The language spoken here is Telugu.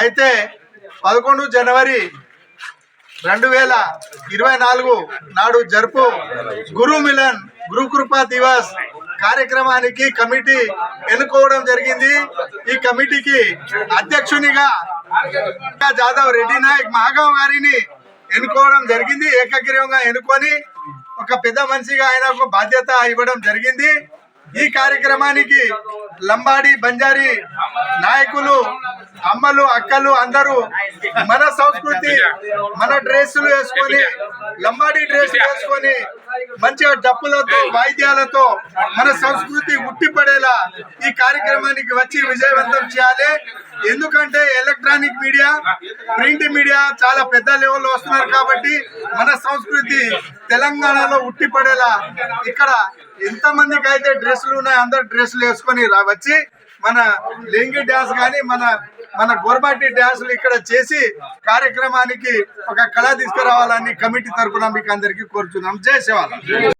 అయితే పదకొండు జనవరి రెండు వేల ఇరవై నాలుగు నాడు జరుపు గురు మిలన్ గురు కృపా దివస్ కార్యక్రమానికి కమిటీ ఎన్నుకోవడం జరిగింది. ఈ కమిటీకి అధ్యక్షునిగా జాదవ్ రెడ్డి నాయక్ మహాగావ్ గారిని ఎన్నుకోవడం జరిగింది. ఏకగ్రీవంగా ఎన్నుకొని ఒక పెద్ద మనిషిగా ఆయన ఒక బాధ్యత ఇవ్వడం జరిగింది. ఈ కార్యక్రమానికి లంబాడి బంజారీ నాయకులు అమ్మలు అక్కలు అందరూ మన సంస్కృతి మన డ్రెస్సులు వేసుకొని లంబాడి డ్రెస్ వేసుకొని మంచిగా డప్పులతో వాయిద్యాలతో మన సంస్కృతి ఉట్టిపడేలా ఈ కార్యక్రమానికి వచ్చి విజయవంతం చేయాలి. ఎందుకంటే ఎలక్ట్రానిక్ మీడియా ప్రింట్ మీడియా చాలా పెద్ద లెవెల్లో వస్తున్నారు కాబట్టి మన సంస్కృతి తెలంగాణలో ఉట్టిపడేలా ఇక్కడ ఎంత మందికి అయితే డ్రెస్సులు ఉన్నాయి అందరు డ్రెస్సులు వేసుకొని వచ్చి మన లింగి డ్యాన్స్ కానీ మన మన గోర్బాటి డ్యాన్సులు ఇక్కడ చేసి కార్యక్రమానికి ఒక కళ తీసుకురావాలని కమిటీ తరపున మీకు అందరికీ కోరుచున్నాం. జై శివాల.